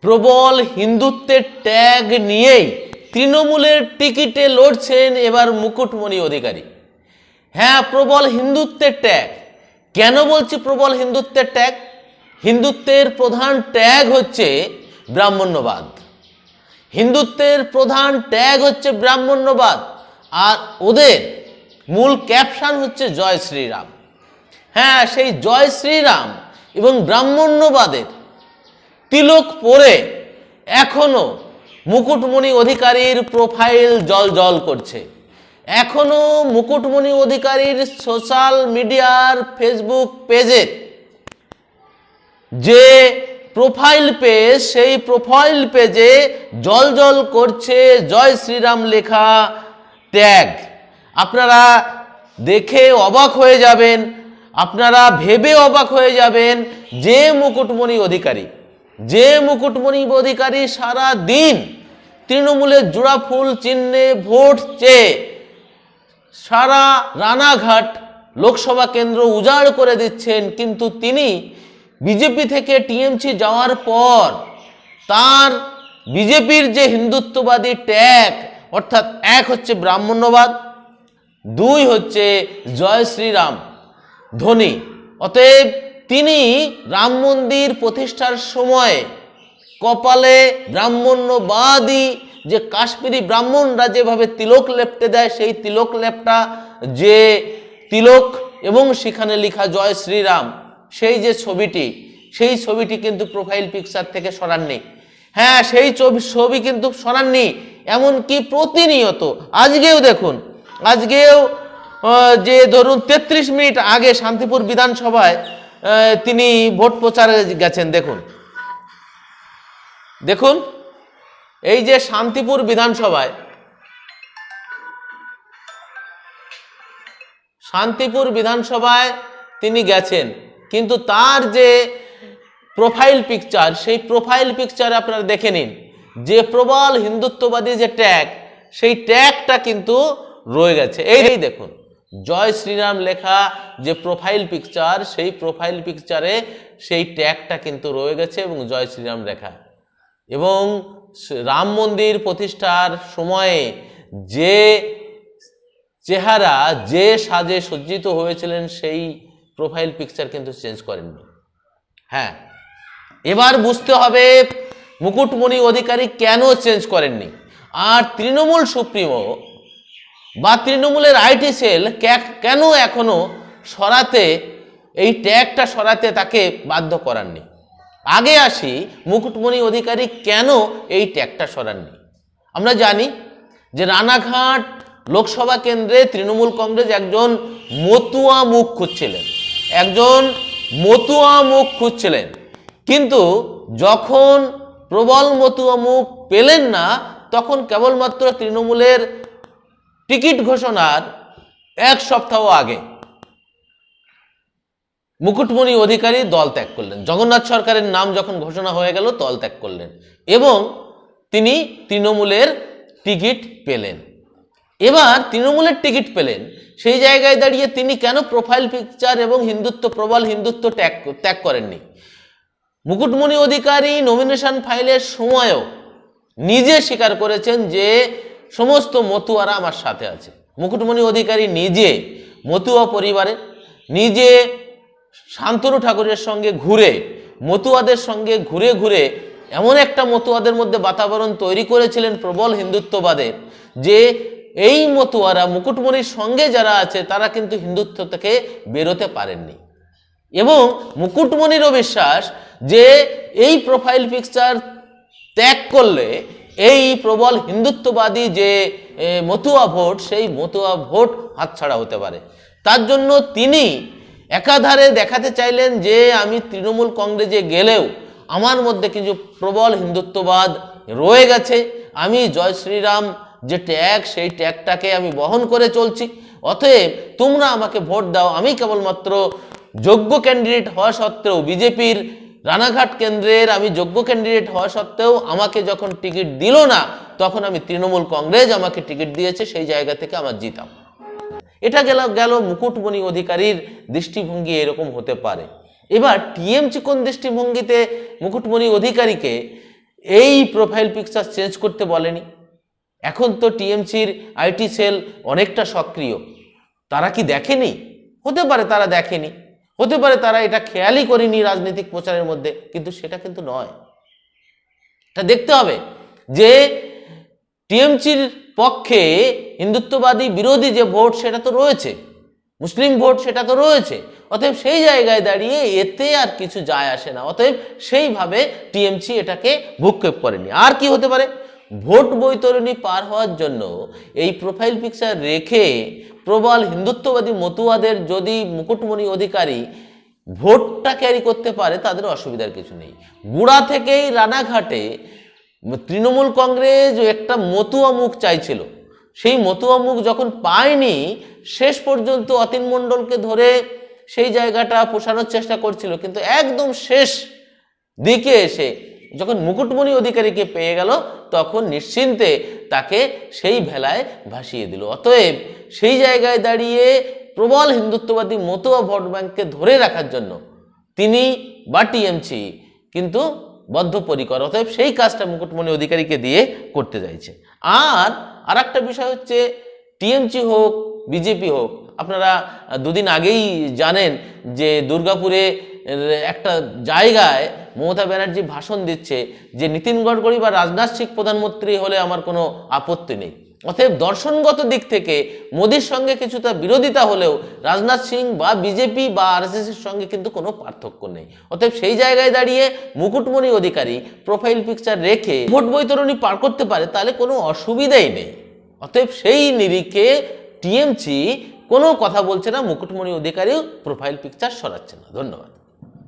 প্রবল হিন্দুত্বের ট্যাগ নিয়েই তৃণমূলের টিকিটে লড়ছেন এবার মুকুটমণি অধিকারী। হ্যাঁ প্রবল হিন্দুত্বের ট্যাগ। কেন বলছি প্রবল হিন্দুত্বের ট্যাগ? হিন্দুত্বের প্রধান ট্যাগ হচ্ছে ব্রাহ্মণ্যবাদ। হিন্দুত্বের প্রধান ট্যাগ হচ্ছে ব্রাহ্মণ্যবাদ। আর ওদের মূল ক্যাপশন হচ্ছে জয় শ্রীরাম। হ্যাঁ সেই জয় শ্রীরাম এবং ব্রাহ্মণ্যবাদের তিলক পরে এখনও মুকুটমণি অধিকারীর প্রোফাইল জল জল করছে। এখনও মুকুটমণি অধিকারীর সোশ্যাল মিডিয়ার ফেসবুক পেজে যে প্রোফাইল পেজ সেই প্রোফাইল পেজে জল জল করছে জয় শ্রীরাম লেখা ট্যাগ আপনারা দেখে অবাক হয়ে যাবেন, আপনারা ভেবে অবাক হয়ে যাবেন যে মুকুটমণি অধিকারী। যে মুকুটমণি অধিকারী সারা দিন তৃণমূলের জোড়া ফুল চিহ্নে ভোট চেয়ে সারা রানাঘাট লোকসভা কেন্দ্র উজাড় করে দিচ্ছেন, কিন্তু তিনি বিজেপি থেকে টিএমসি যাওয়ার পর তার বিজেপির যে হিন্দুত্ববাদী ট্যাগ, অর্থাৎ এক হচ্ছে ব্রাহ্মণ্যবাদ, দুই হচ্ছে জয় শ্রীরাম ধ্বনি অতএব তিনি রাম মন্দির প্রতিষ্ঠার সময় কপালে ব্রাহ্মণ্যবাদী যে কাশ্মীরি ব্রাহ্মণরা যেভাবে তিলক লেপটে দেয়, সেই তিলক লেপটা যে তিলক এবং সেখানে লেখা জয় শ্রীরাম, সেই যে ছবিটি, সেই ছবিটি কিন্তু প্রোফাইল পিকচার থেকে সরাননি। হ্যাঁ সেই ছবি ছবি কিন্তু সরাননি, এমনকি প্রতিনিয়ত। আজকেও দেখুন, আজকেও যে ধরুন তেত্রিশ মিনিট আগে শান্তিপুর বিধানসভায় তিনি ভোট প্রচারে গেছেন, দেখুন। দেখুন, এই যে শান্তিপুর বিধানসভায় শান্তিপুর বিধানসভায় তিনি গেছেন, কিন্তু তার যে প্রোফাইল পিকচার সেই প্রোফাইল পিকচার আপনারা দেখে নিন। যে প্রবল হিন্দুত্ববাদী যে ট্যাগ, সেই ট্যাগটা কিন্তু রয়ে গেছে। এই দেখুন। জয় শ্রীরাম লেখা যে প্রোফাইল পিকচার সেই প্রোফাইল পিকচারে সেই ট্যাগটা কিন্তু রয়ে গেছে এবং জয় শ্রীরাম লেখা। এবং রাম মন্দির প্রতিষ্ঠার সময়ে যে চেহারা, যে সাজে সজ্জিত হয়েছিলেন, সেই প্রোফাইল পিকচার কিন্তু চেঞ্জ করেননি। হ্যাঁ এবার বুঝতে হবে মুকুটমণি অধিকারী কেন চেঞ্জ করেননি। আর তৃণমূল সুপ্রিমো বা তৃণমূলের আইটি সেল কেন এখনও সরাতে, এই ট্যাগটা সরাতে তাকে বাধ্য করাননি? আগে আসি, মুকুটমণি অধিকারী কেন এই ট্যাগটা সরাননি? আমরা জানি যে রানাঘাট লোকসভা কেন্দ্রে তৃণমূল কংগ্রেস একজন মতুয়া মুখ খুঁজছিলেন। একজন মতুয়া মুখ খুঁজছিলেন। কিন্তু যখন প্রবল মতুয়া মুখ পেলেন না, তখন কেবলমাত্র তৃণমূলের টিকিট ঘোষণার এক সপ্তাহ আগে মুকুটমণি অধিকারী দল ত্যাগ করলেন। জগন্নাথ সরকারের নাম যখন ঘোষণা হয়ে গেল, দল ত্যাগ করলেন এবং তিনি তৃণমূলের টিকিট পেলেন। এবার তৃণমূলের টিকিট পেলেন, সেই জায়গায় দাঁড়িয়ে তিনি কেন প্রোফাইল পিকচার এবং হিন্দুত্ব, প্রবল হিন্দুত্ব ত্যাগ ত্যাগ করেননি? মুকুটমণি অধিকারী নমিনেশন ফাইলের সময়ও নিজে স্বীকার করেছেন যে সমস্ত মতুয়ারা আমার সাথে আছে। মুকুটমণি অধিকারী নিজে মতুয়া পরিবারে নিজে শান্তনু ঠাকুরের সঙ্গে ঘুরে, মতুয়াদের সঙ্গে ঘুরে ঘুরে এমন একটা মতুয়াদের মধ্যে বাতাবরণ তৈরি করেছিলেন প্রবল হিন্দুত্ববাদের যে এই মতুয়ারা, মুকুটমণির সঙ্গে যারা আছে, তারা কিন্তু হিন্দুত্ব থেকে বেরোতে পারেননি। এবং মুকুটমণিরও বিশ্বাস যে এই প্রোফাইল পিকচার ত্যাগ করলে এই প্রবল হিন্দুত্ববাদী যে মতুয়া ভোট, সেই মতুয়া ভোট হাতছাড়া হতে পারে। তার জন্য তিনি একাধারে দেখাতে চাইলেন যে, আমি তৃণমূল কংগ্রেসে গেলেও আমার মধ্যে কিছু প্রবল হিন্দুত্ববাদ রয়ে গেছে। আমি জয় শ্রীরাম যে ট্যাগ, সেই ট্যাগটাকে আমি বহন করে চলছি। অতএব তোমরা আমাকে ভোট দাও। আমি কেবলমাত্র যোগ্য ক্যান্ডিডেট হওয়া সত্ত্বেও বিজেপির রানাঘাট কেন্দ্রের আমি যোগ্য ক্যান্ডিডেট হওয়া সত্ত্বেও আমাকে যখন টিকিট দিল না, তখন আমি তৃণমূল কংগ্রেস আমাকে টিকিট দিয়েছে, সেই জায়গা থেকে আমার জিতাম। এটা গেল গেল মুকুটমণি অধিকারীর দৃষ্টিভঙ্গি এরকম হতে পারে। এবার টিএমসি কোন দৃষ্টিভঙ্গিতে মুকুটমণি অধিকারীকে এই প্রোফাইল পিকচার চেঞ্জ করতে বলেনি? এখন তো টিএমসির আইটি সেল অনেকটা সক্রিয়। তারা কি দেখেনি? হতে পারে তারা দেখেনি। হতে পারে তারা এটা খেয়ালই করেনি রাজনৈতিক প্রচারের মধ্যে, কিন্তু সেটা কিন্তু নয়। এটা দেখতে হবে যে টিএমসির পক্ষে হিন্দুত্ববাদী বিরোধী যে ভোট, সেটা তো রয়েছে। মুসলিম ভোট, সেটা তো রয়েছে। অতএব সেই জায়গায় দাঁড়িয়ে এতে আর কিছু যায় আসে না। অতএব সেইভাবে টিএমসি এটাকে ভূক্ষেপ করেনি। আর কি হতে পারে? ভোট বৈতরণী পার হওয়ার জন্য এই প্রোফাইল পিকচার রেখে প্রবল হিন্দুত্ববাদী মতুয়াদের যদি মুকুটমণি অধিকারী ভোটটা ক্যারি করতে পারে, তাদের অসুবিধার কিছু নেই। গুড়া থেকেই রানাঘাটে তৃণমূল কংগ্রেস একটা মতুয়া মুখ চাইছিল। সেই মতুয়া মুখ যখন পায়নি, শেষ পর্যন্ত অতীন মণ্ডলকে ধরে সেই জায়গাটা পোষানোর চেষ্টা করছিল, কিন্তু একদম শেষ দিকে এসে যখন মুকুটমণি অধিকারীকে পেয়ে গেল, তখন নিশ্চিন্তে তাকে সেই ভেলায় ভাসিয়ে দিল। অতএব সেই জায়গায় দাঁড়িয়ে প্রবল হিন্দুত্ববাদী মতুয়া ভোট ব্যাংককে ধরে রাখার জন্য তিনি বা টিএমসি কিন্তু বদ্ধপরিকর। অতএব সেই কাজটা মুকুটমণি অধিকারীকে দিয়ে করতে চাইছে। আর আর একটা বিষয় হচ্ছে, টিএমসি হোক, বিজেপি হোক, আপনারা দুদিন আগেই জানেন যে দুর্গাপুরে একটা জায়গায় মমতা ব্যানার্জি ভাষণ দিচ্ছে যে নীতিন গডকরি বা রাজনাথ সিং প্রধানমন্ত্রী হলে আমার কোনো আপত্তি নেই। অতএব দর্শনগত দিক থেকে মোদির সঙ্গে কিছুটা বিরোধিতা হলেও রাজনাথ সিং বা বিজেপি বা আরএসএস এর সঙ্গে কিন্তু কোনো পার্থক্য নেই। অতএব সেই জায়গায় দাঁড়িয়ে মুকুটমণি অধিকারী প্রোফাইল পিকচার রেখে ভোট বৈতরণী পার করতে পারে তাহলে কোনো অসুবিধাই নেই। অতএব সেই নিরিখে টিএমসি কোনো কথা বলছে না, মুকুটমণি অধিকারীও প্রোফাইল পিকচার সরাচ্ছে না। ধন্যবাদ।